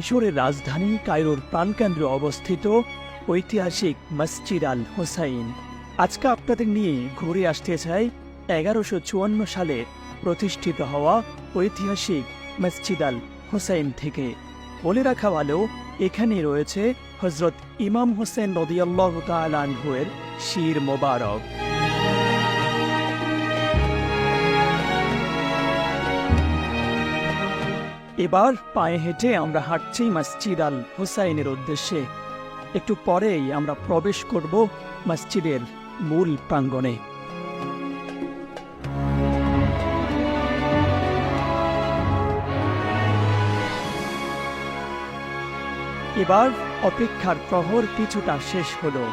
মিশরের রাজধানী কায়রোর প্রাণকেন্দ্রে অবস্থিত ঐতিহাসিক মসজিদ আল হোসাইন। আজকে আপনাদের নিয়ে ঘুরে আসতে চাই এগারোশো চুয়ান্ন সালে প্রতিষ্ঠিত হওয়া ঐতিহাসিক মসজিদ আল হোসাইন থেকে। বলে রাখা ভালো, এখানে রয়েছে হজরত ইমাম হোসেন নদিয়াল্লাহ তালানহুয়ের শির মোবারক। এবার পায়ে হেঁটে আমরা হাঁটছি মসজিদ আল হুসাইনের উদ্দেশ্যে। একটু পরেই আমরা প্রবেশ করব মসজিদের মূল প্রাঙ্গণে। এবার অপেক্ষার প্রহর কিছুটা শেষ হলো।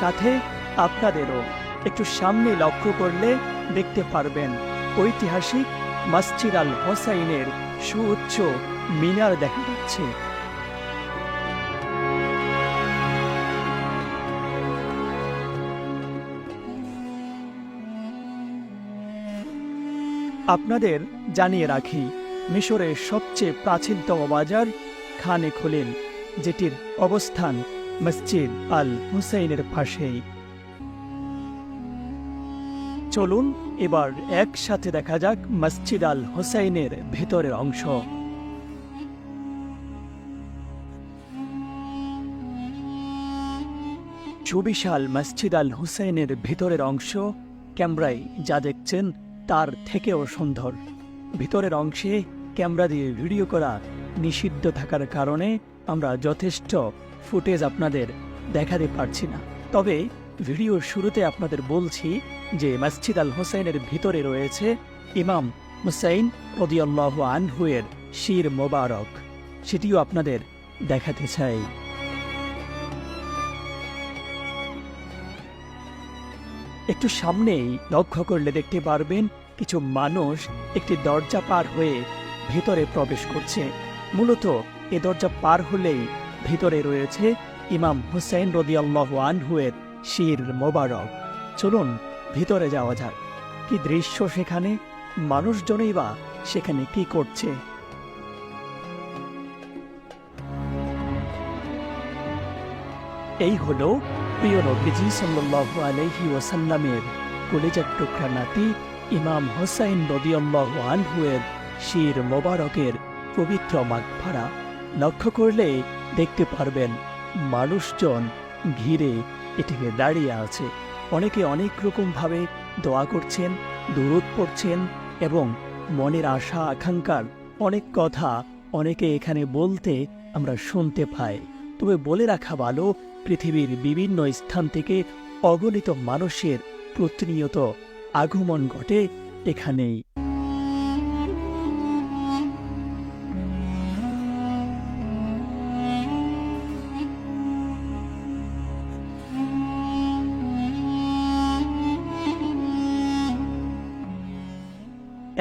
সাথে আপনাদেরও একটু সামনে লক্ষ্য করলে দেখতে পারবেন ঐতিহাসিক মসজিদ আল হোসাইনের সুউচ্চ মিনার দেখা যাচ্ছে। আপনাদের জানিয়ে রাখি, মিশরের সবচেয়ে প্রাচীনতম বাজার খানে খোলেন, যেটির অবস্থান মসজিদ আল হুসাইনের পাশেই। চলুন এবার একসাথে দেখা যাক মসজিদ আল হোসাইনের ভেতরের অংশ। সুবিশাল মসজিদ আল হুসাইনের ভেতরের অংশ, ক্যামেরায় যা দেখছেন তার থেকেও সুন্দর। ভিতরের অংশে ক্যামেরা দিয়ে ভিডিও করা নিষিদ্ধ থাকার কারণে আমরা যথেষ্ট ফুটেজ আপনাদের দেখাতে পারছি না। তবে ভিডিওর শুরুতে আপনাদের বলছি যে মসজিদ আল হোসেনের ভিতরে রয়েছে ইমাম হুসাইন রদিয়াল্লাহ আনহুয়ের শির মোবারক। সেটিও আপনাদের দেখাতে চাই। একটু সামনেই লক্ষ্য করলে দেখতে পারবেন কিছু মানুষ একটি দরজা পার হয়ে ভেতরে প্রবেশ করছে। মূলত এ দরজা পার হলেই ভিতরে রয়েছে ইমাম হুসাইন রদিয়াল্লাহ আনহুয়ের শির মোবারক। চলুন, ভিতরে যাওয়া যাক। কি দৃশ্য সেখানে? মানুষজনই বা সেখানে কি করছে? এই হলো প্রিয় নবীজি সাল্লাল্লাহু আলাইহি ওয়াসাল্লামের কলেজার টুকরা নাতি ইমাম হোসাইন রদিয়াল্লাহু আনহুয়ের শির মোবারকের পবিত্র মাগফারা। লক্ষ্য করলে দেখতে পারবেন, মানুষজন ঘিরে এটিকে দাঁড়িয়ে আছে। অনেকে অনেক রকমভাবে দোয়া করছেন দূরত পড়ছেন এবং মনের আশা, আকাঙ্ক্ষার অনেক কথা অনেকে এখানে বলতে আমরা শুনতে পাই। তবে বলে রাখা ভালো, পৃথিবীর বিভিন্ন স্থান থেকে অগণিত মানুষের প্রতিনিয়ত আগমন ঘটে এখানেই।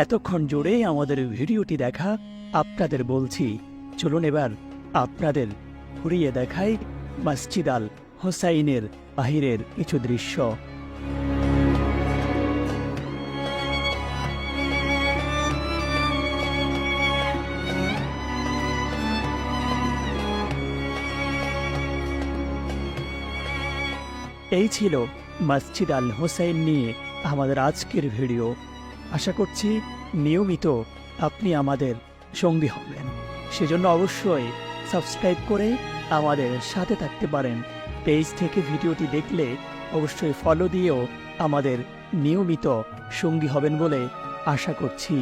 এতক্ষণ জুড়ে আমাদের ভিডিওটি দেখা আপনাদের বলছি, চলুন এবার আপনাদের ঘুরিয়ে দেখাই মসজিদ আল হোসাইনের বাহিরের কিছু দৃশ্য। এই ছিল মসজিদ আল হোসাইন নিয়ে আমাদের আজকের ভিডিও। আশা করছি নিয়মিত আপনি আমাদের সঙ্গী হবেন। সেজন্য অবশ্যই সাবস্ক্রাইব করে আমাদের সাথে থাকতে পারেন। পেজ থেকে ভিডিওটি দেখলে অবশ্যই ফলো দিয়েও আমাদের নিয়মিত সঙ্গী হবেন বলে আশা করছি।